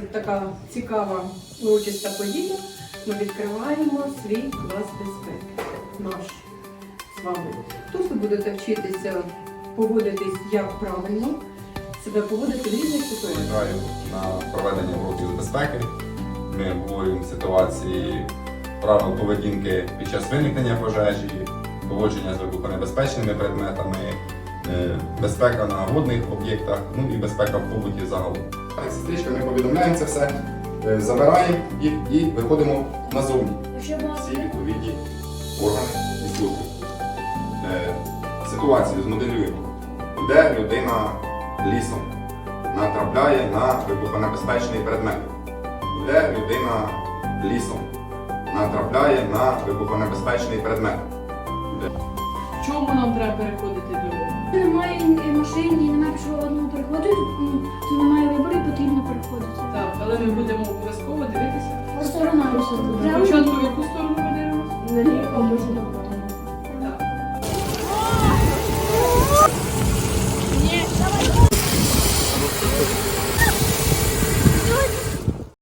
така цікава урочиста подія. Ми відкриваємо свій клас безпеки. Наш з вами. Тут ви будете вчитися поводитись як правильно, себе поводити в різних ситуаціях. На проведення уроків безпеки. Ми обговорюємо ситуації правил поведінки під час виникнення пожежі, поводження з вибухонебезпечними предметами, безпека на водних об'єктах, ну і безпека в побуті загалом. Так, Сестричка, ми повідомляємо це все, е, забираємо їх і виходимо назовні. Якщо Всі відповідні органи і служби. Е, Ситуацію змоделюємо. Йде людина лісом, натрапляє на вибухонебезпечний предмет. Йде людина лісом, натрапляє на вибухонебезпечний предмет. Чому нам треба переходити дорогу? Немає машин і немає одного переходу, ну, то немає вибору і потрібно переходити. Так, але ми будемо обов'язково дивитися. Сторона лісу. Спочатку в яку сторону ми дивимося? Наліво,